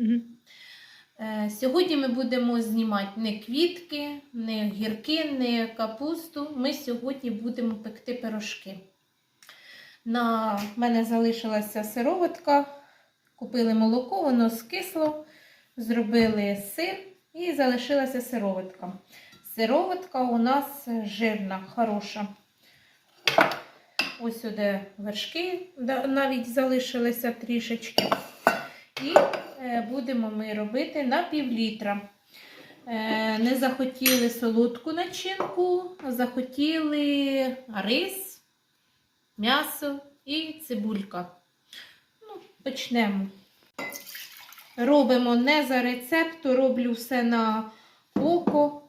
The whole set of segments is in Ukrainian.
Угу. Сьогодні ми будемо знімати не квітки, не гірки, не капусту. Ми сьогодні будемо пекти пирожки. На мене залишилася сироватка. Купили молоко, воно скисло, зробили сир і залишилася сироватка. Сироватка у нас жирна, хороша. Ось сюди вершки навіть залишилися трішечки. І е, будемо ми робити на пів літра. Е, Не захотіли солодку начинку, захотіли рис, м'ясо і цибулька. Ну, почнемо. Робимо не за рецепту, роблю все на око.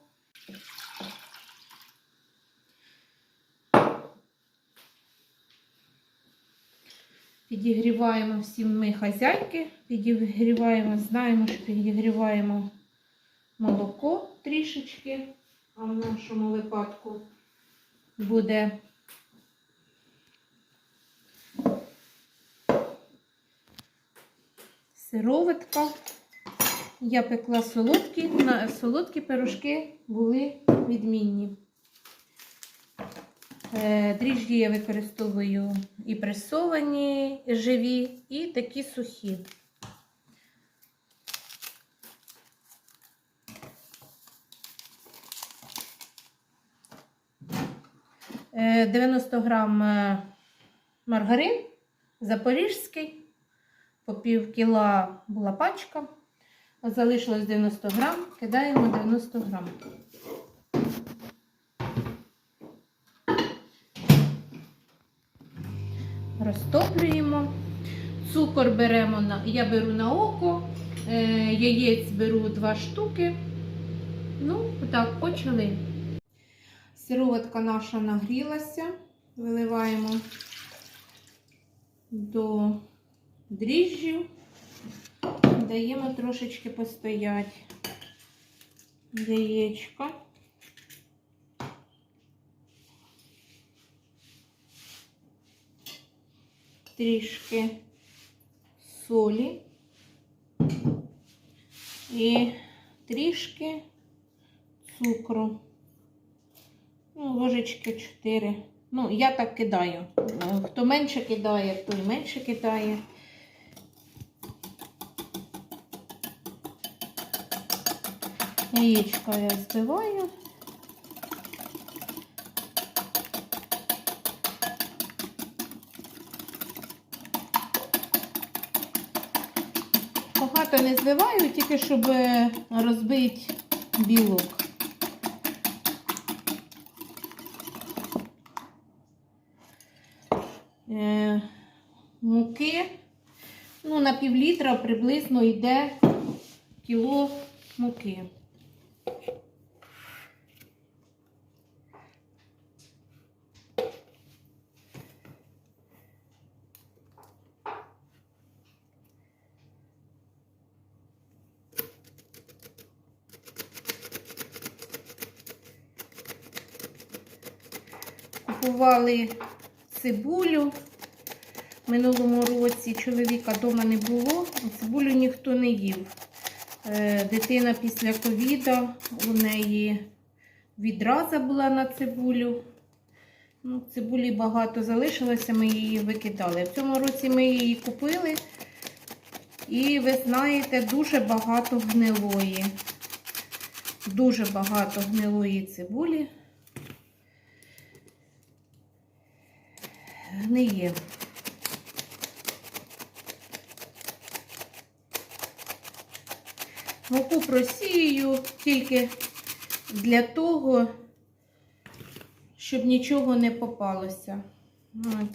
Підігріваємо всі ми хазяйки, підігріваємо, знаємо, що підігріваємо молоко трішечки, а в нашому випадку буде сироватка. Я пекла солодкі, солодкі пирожки були відмінні. Е, Дріжджі я використовую і пресовані, живі, і такі сухі. Е, 90 грам е, маргарин запоріжський, по пів кіла була пачка, залишилось 90 грам, кидаємо 90 грам. Розтоплюємо. Цукор беремо на, я беру на око, е, яєць беру 2 штуки. Ну, так, почали. Сироватка наша нагрілася. Виливаємо до дріжджів, даємо трошечки постояти яєчко. Трішки солі і трішки цукру. Ну, ложечки 4. Ну, я так кидаю. Хто менше кидає, той менше кидає. Яєчко я збиваю. Багато не збиваю, тільки щоб розбити білок. Е, муки, ну, на пів літра приблизно йде кіло муки. Купували цибулю. Минулому році чоловіка вдома не було, цибулю ніхто не їв. Е, Дитина після ковіда, у неї відраза була на цибулю. Ну, цибулі багато залишилося, ми її викидали. В цьому році ми її купили. І ви знаєте, дуже багато гнилої. Дуже багато гнилої цибулі. Гниє. Муку просію тільки для того, щоб нічого не попалося.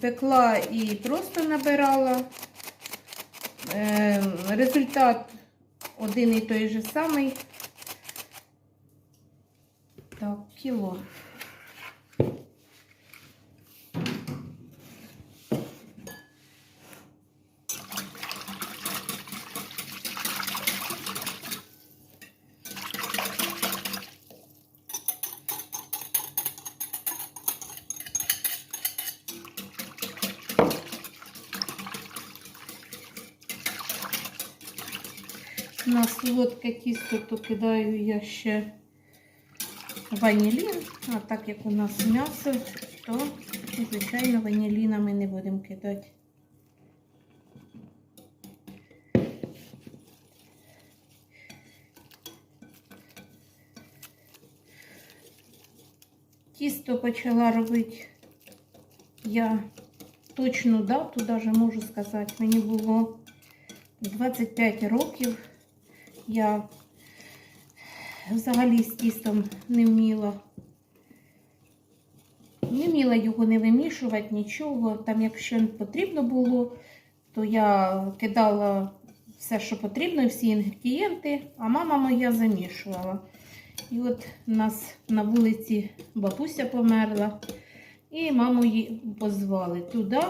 Пекла і просто набирала. Е, Результат один і той же самий. Так, кіло. На солодке тісто, то кидаю я ще ванілін. А так як у нас м'ясо, то, звичайно, ваніліна ми не будемо кидати. Тісто почала робити я точну дату, даже можу сказати, мені було 25 років. Я взагалі з тістом не вміла. Не вміла його не вимішувати, нічого. Там, якщо потрібно було, то я кидала все, що потрібно, всі інгредієнти, а мама моя замішувала. І от у нас на вулиці бабуся померла, і маму її позвали туди,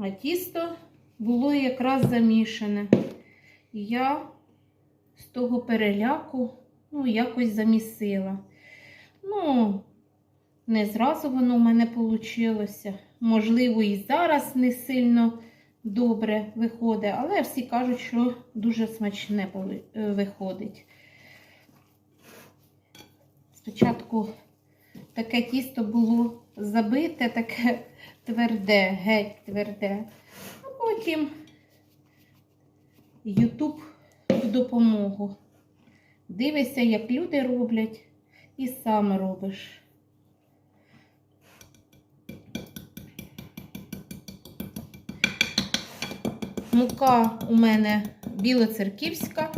а тісто було якраз замішане. Я з того переляку ну, якось замісила. Ну, не зразу воно в мене вийшло. Можливо, і зараз не сильно добре виходить, але всі кажуть, що дуже смачне е, виходить. Спочатку таке тісто було забите, таке тверде, геть тверде. А потім Ютуб в допомогу. Дивишся, як люди роблять, і сам робиш. Мука у мене білоцерківська.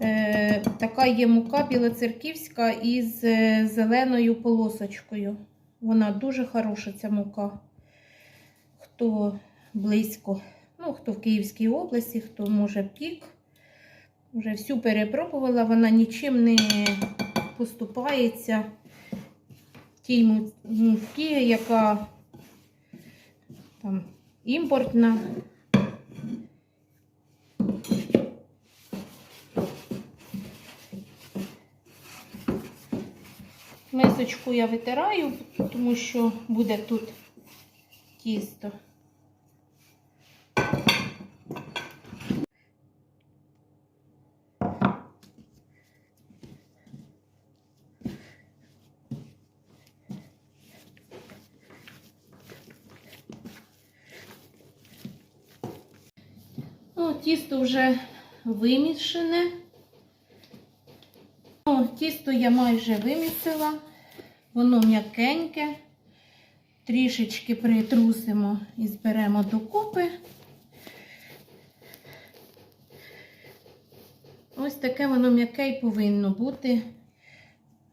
Е, така є мука білоцерківська із е, зеленою полосочкою. Вона дуже хороша, ця мука. Хто близько, ну, хто в Київській області, хто може пік. Вже всю перепробувала, вона нічим не поступається тій му- муки, яка там імпортна. Мисочку я витираю, тому що буде тут тісто. О, тісто вже вимішане. О, тісто я майже вимісила. Воно м'якеньке. Трішечки притрусимо і зберемо докупи. Ось таке воно м'яке й повинно бути.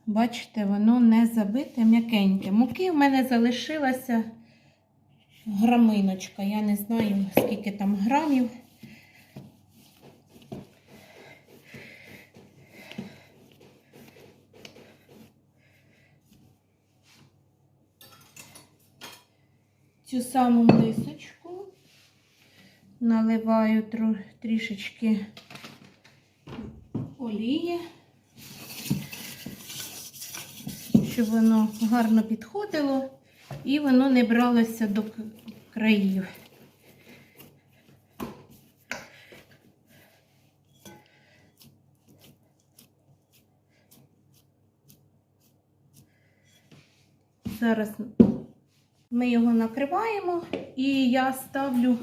Бачите, воно не забите, м'якеньке. Муки в мене залишилася граминочка. Я не знаю, скільки там грамів. Цю саму мисочку наливаю трішечки олії, щоб воно гарно підходило і воно не бралося до країв. Зараз ми його накриваємо і я ставлю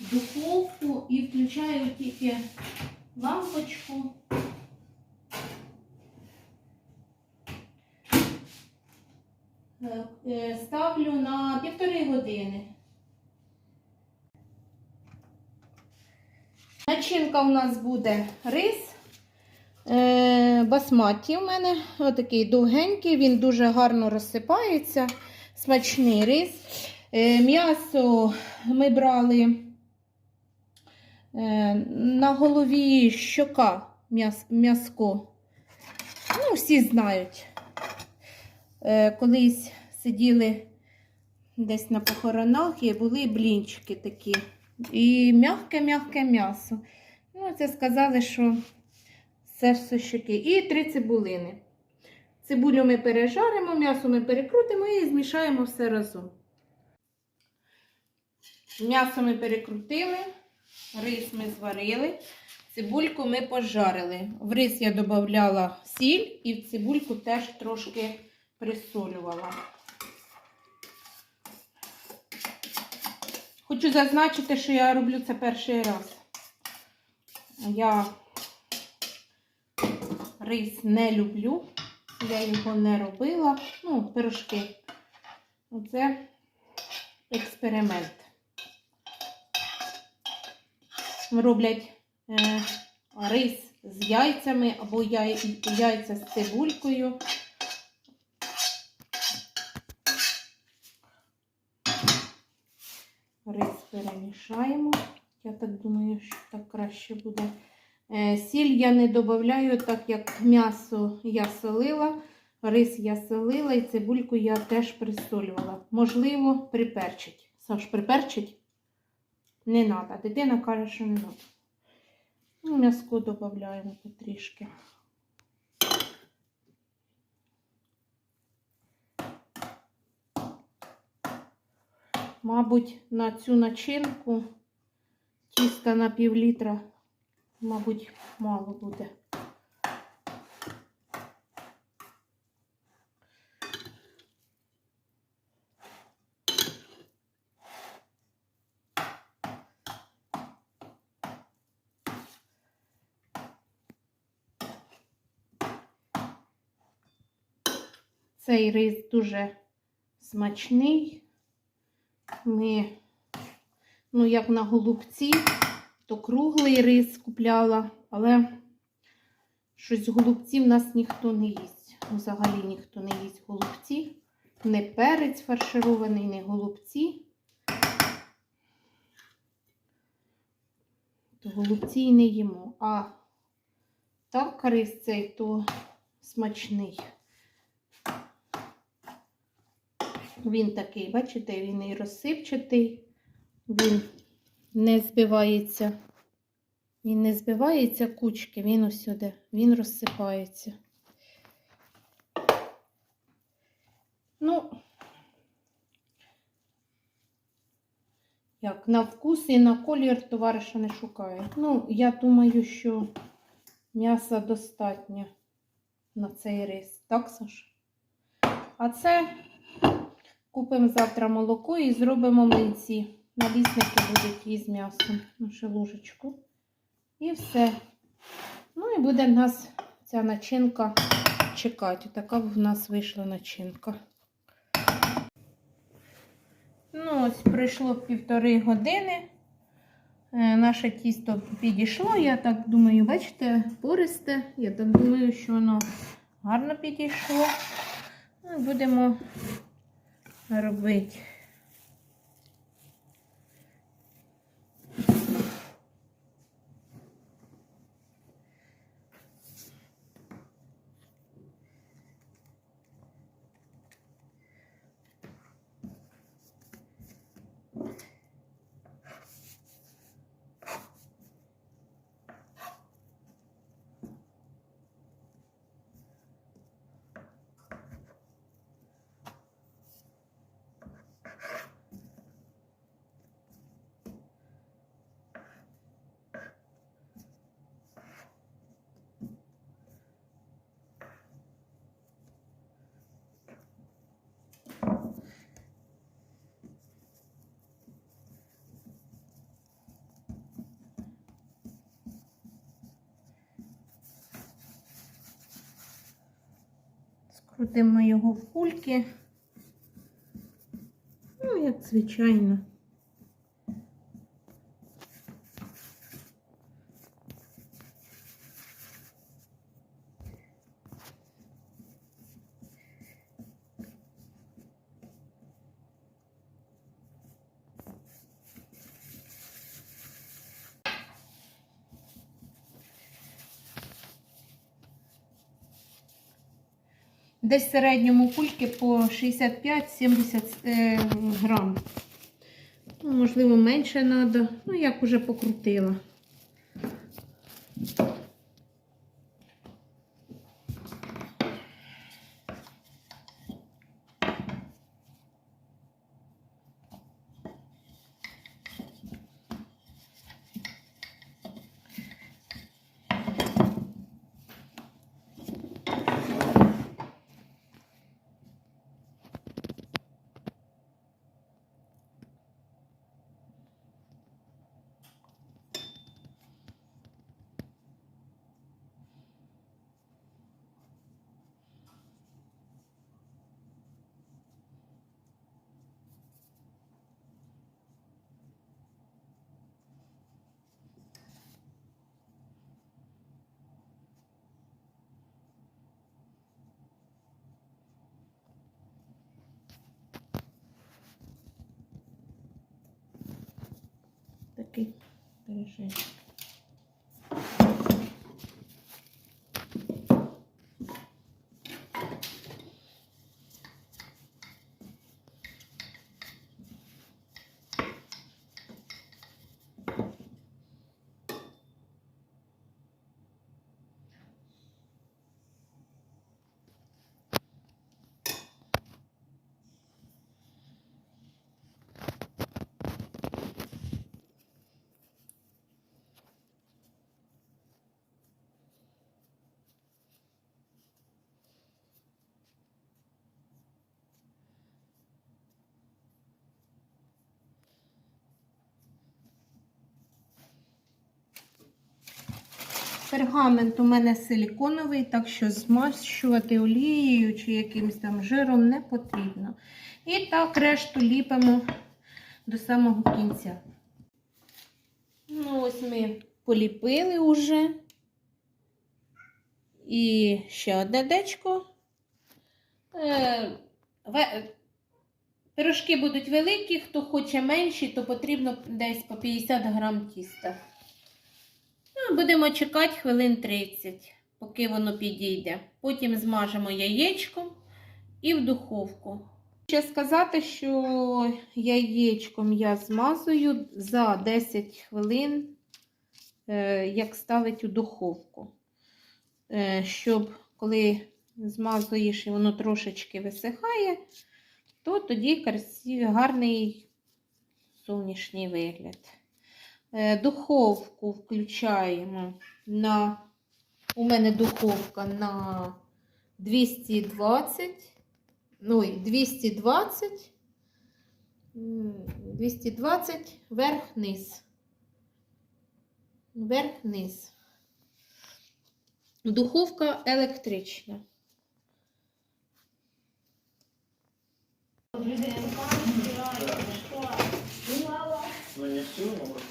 духовку і включаю тільки лампочку. Е, е, Ставлю на півтори години. Начинка у нас буде рис. Е, басматі у мене отакий довгенький, він дуже гарно розсипається. Смачний рис. Е, м'ясо ми брали е, на голові щока м'яс, м'яско. Ну, всі знають. Е, колись сиділи десь на похоронах і були блінчики такі. І м'яке-м'яке м'ясо. Ну, це сказали, що серце щоки. І три цибулини. Цибулю ми пережаримо, м'ясо ми перекрутимо і змішаємо все разом. М'ясо ми перекрутили, рис ми зварили, цибульку ми пожарили. В рис я додавала сіль і в цибульку теж трошки присолювала. Хочу зазначити, що я роблю це перший раз. Я рис не люблю, я його не робила. Ну, пирожки. Оце експеримент. Роблять е, рис з яйцями або яй, яйця з цибулькою. Рис перемішаємо. Я так думаю, що так краще буде. Е, Сіль я не додаю, так як м'ясо я солила, рис я солила і цибульку я теж присолювала. Можливо, приперчить. Саш, приперчить? Не треба. Дитина каже, що не треба. Ну, м'яско додаємо потрішки. Мабуть, на цю начинку тіста на пів літра, мабуть, мало буде. Цей рис дуже смачний. Ми, ну, як на голубці, то круглий рис купляла, але щось голубців в нас ніхто не їсть. Взагалі ніхто не їсть голубці. Не перець фарширований, не голубці. То голубці і не їмо. А так рис цей то смачний. Він такий, бачите, він і розсипчатий, він не збивається. Він не збивається кучки, він усюди, він розсипається. Ну, як на вкус і на колір товариша не шукаю. Ну, я думаю, що м'яса достатньо на цей рис. Так, Саш? А це Купимо завтра молоко і зробимо млинці. Налісники будуть її з м'ясом. Ще ложечку. І все. Ну і буде в нас ця начинка чекати. Така в нас вийшла начинка. Ну, ось пройшло півтори години. Е, Наше тісто підійшло, я так думаю, бачите, пористе. Я так думаю, що воно гарно підійшло. Ну, Будемо робити. Скрутимо його в кульки. Ну, як звичайно. Десь в середньому кульки по 65-70 е, грам. Ну, можливо, менше треба. Ну, як уже покрутила. Такий пиріжечок. Пергамент у мене силіконовий, так що змащувати олією чи якимось там жиром не потрібно. І так решту ліпимо до самого кінця. Ну, ось ми поліпили уже. І ще одне дечко. Е, Пирожки будуть великі, хто хоче менші, то потрібно десь по 50 грам тіста. Будемо чекати хвилин 30, поки воно підійде. Потім змажемо яєчком і в духовку. Ще сказати, що яєчком я змазую за 10 хвилин, е, як ставить у духовку. Е, Щоб коли змазуєш і воно трошечки висихає, то тоді гарний зовнішній вигляд. Е, Духовку включаємо на. У мене духовка на 220. Ну, 220. 220 верх-низ. Верх-низ. Духовка електрична. Ну не ты.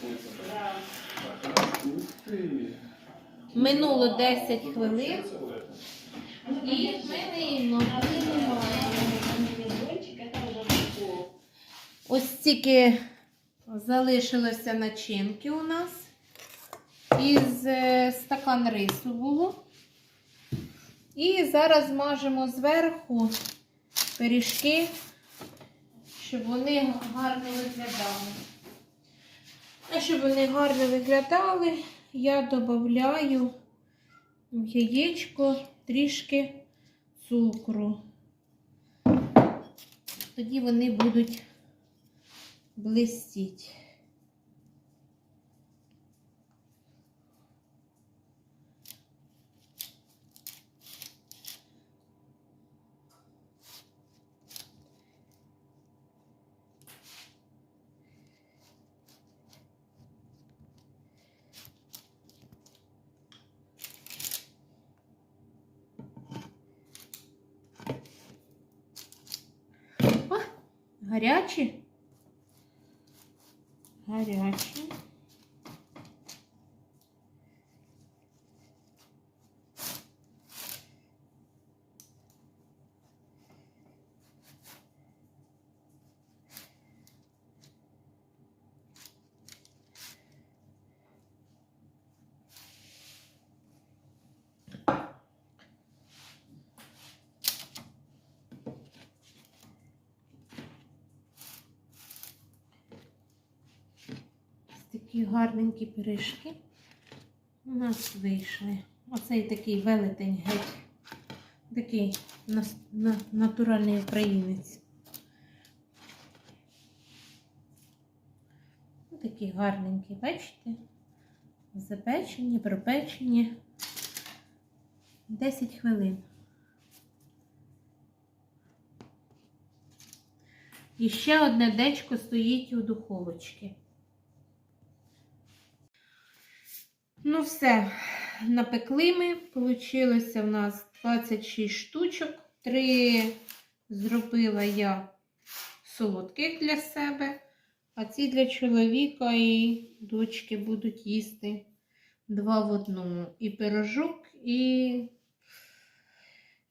Минуло 10 хвилин. І ми виймемо. Ось стільки залишилося начинки у нас. Із е, стакан рису було. І зараз мажемо зверху пиріжки, щоб вони гарно виглядали. А щоб вони гарно виглядали, я додаю в яєчко трішки цукру. Тоді вони будуть блистіть. Гарячі. Гарячі. Ось такі гарненькі пиріжки у нас вийшли. Оцей такий велетень геть. Такий нас- на- натуральний українець. Такі гарненькі, бачите? Запечені, пропечені. 10 хвилин. І ще одне дечко стоїть у духовочці. Ну, все, напекли ми. Получилося в нас 26 штучок. Три зробила я солодких для себе, а ці для чоловіка і дочки будуть їсти два в одному. І пирожок, і,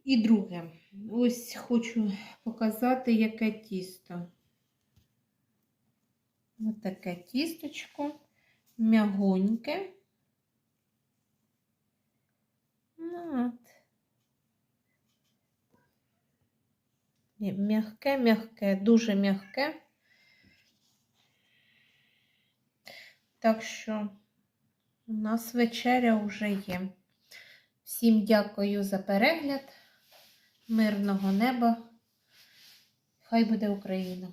і друге. Ось хочу показати, яке тісто. Ось таке тісточко. м'ягоньке. Ну, М'ягке, м'ягке, дуже м'ягке. Так що у нас вечеря вже є. Всім дякую за перегляд. Мирного неба. Хай буде Україна!